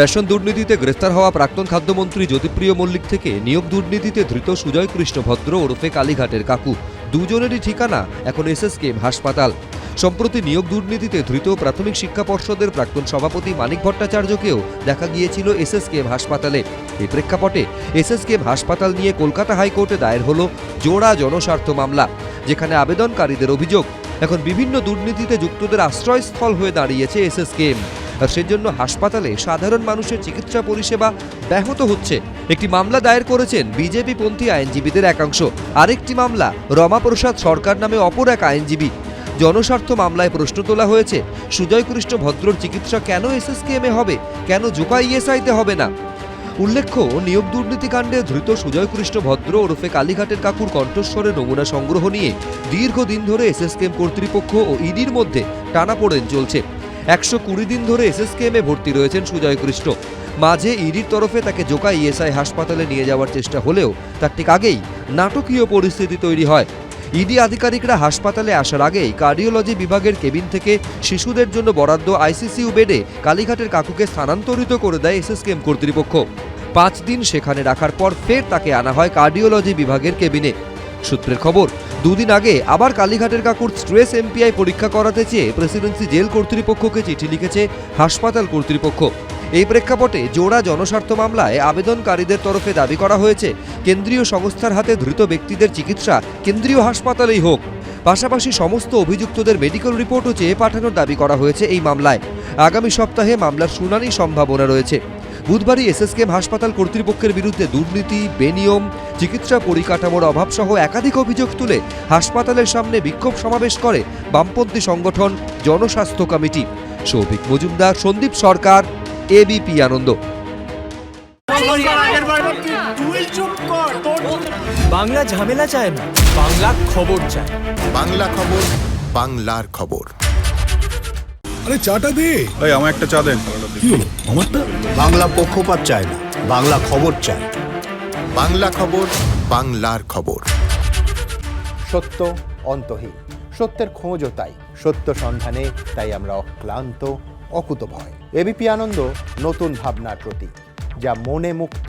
Ration দুর্নীতিতে গ্রেফতার হওয়া প্রাক্তন খাদ্যমন্ত্রী জ্যোতিপ্রিয় মল্লিক থেকে নিয়োগ দুর্নীতিতে ধৃত সুজয় কৃষ্ণ ভদ্র ওরফে কালীঘাটের কাকু। দুজনেরই ঠিকানা এখন এসএসকেএম হাসপাতাল। সম্প্রতি নিয়োগ দুর্নীতিতে ধৃত প্রাথমিক শিক্ষা পর্ষদের প্রাক্তন সভাপতি মানিক ভট্টাচার্যকেও দেখা গিয়েছিল এসএসকেএম হাসপাতালে। এই প্রেক্ষাপটে এসএসকেএম হাসপাতাল নিয়ে কলকাতা হাইকোর্টে দায়ের হল জোড়া জনস্বার্থ মামলা, যেখানে আবেদনকারীদের অভিযোগ, এখন বিভিন্ন দুর্নীতিতে যুক্তদের আশ্রয়স্থল হয়ে দাঁড়িয়েছে এসএসকেএম সেজন্য হাসপাতালে সাধারণ মানুষের চিকিৎসা পরিষেবা ব্যাহত হচ্ছে। একটি মামলা দায়ের করেছেন বিজেপি পন্থী আইনজীবীদের একাংশ। আরেকটি মামলা রমাপ্রসাদ সরকার নামে অপর এক আইনজীবী। জনস্বার্থ মামলায় প্রশ্ন তোলা হয়েছে সুজয় কৃষ্ণ ভদ্রর চিকিৎসা কেন এসএসকেএমে হবে? কেন জোকা ইএসআইতে হবে না? উল্লেখ্য, নিয়োগ দুর্নীতিকাণ্ডে ধৃত সুজয় কৃষ্ণ ভদ্র ওরফে কালীঘাটের কাকুর কণ্ঠস্বরে নমুনা সংগ্রহ নিয়ে দীর্ঘদিন ধরে এসএসকেএম কর্তৃপক্ষ ও ইডির মধ্যে টানাপোড়েন চলছে। একশো কুড়ি দিন ধরে এসএসকেএমে ভর্তি রয়েছেন সুজয় কৃষ্ণ মাঝে ইডির তরফে তাকে জোকা ইএসআই হাসপাতালে নিয়ে যাওয়ার চেষ্টা হলেও তার ঠিক আগেই নাটকীয় পরিস্থিতি তৈরি হয়। ইডি আধিকারিকরা হাসপাতালে আসার আগেই কার্ডিওলজি বিভাগের কেবিন থেকে শিশুদের জন্য বরাদ্দ আইসিসিউ বেডে কালীঘাটের কাকুকে স্থানান্তরিত করে দেয় এসএসকেএম কর্তৃপক্ষ। পাঁচ দিন সেখানে রাখার পর ফের তাকে আনা হয় কার্ডিওলজি বিভাগের কেবিনে। সূত্রের খবর দুদিন আগে আবার কালীঘাটের কাকুর স্ট্রেস এমপিআই পরীক্ষা করাতে চেয়ে প্রেসিডেন্সি জেল কর্তৃপক্ষকে চিঠি লিখেছে হাসপাতাল কর্তৃপক্ষ। এই প্রেক্ষাপটে জোড়া জনস্বার্থ মামলায় আবেদনকারীদের তরফে দাবি করা হয়েছে, কেন্দ্রীয় সংস্থার হাতে ধৃত ব্যক্তিদের চিকিৎসা কেন্দ্রীয় হাসপাতালেই হোক। পাশাপাশি সমস্ত অভিযুক্তদের মেডিকেল রিপোর্টও চেয়ে পাঠানোর দাবি করা হয়েছে এই মামলায়। আগামী সপ্তাহে মামলার শুনানির সম্ভাবনা রয়েছে। বুধবারই এসএসকেএম হাসপাতাল কর্তৃপক্ষের বিরুদ্ধে দুর্নীতি বেনিয়ম চিকিৎসা পরিকাঠামোর অভাবসহ একাধিক অভিযোগ তুলে হাসপাতালের সামনে বিক্ষোভ সমাবেশ করে বামপন্থী সংগঠন জনস্বাস্থ্য কমিটি। সৌভিক মজুমদার সন্দীপ সরকার এবিপি আনন্দ। বাংলা ঝামেলা চায় না বাংলা খবর চায়। বাংলা খবর বাংলার খবর। আরে চাটা দে। এই আমার একটা চা দেন। কি হলো? আমারটা? বাংলা পক্ষপাত চায় না বাংলা খবর চায়। বাংলা খবর বাংলার খবর। সত্য অন্তহীন সত্যের খোঁজও তাই। সত্য সন্ধানে তাই আমরা অক্লান্ত অকুতভয়। এবিপি আনন্দ নতুন ভাবনার প্রতীক যা মনে মুক্ত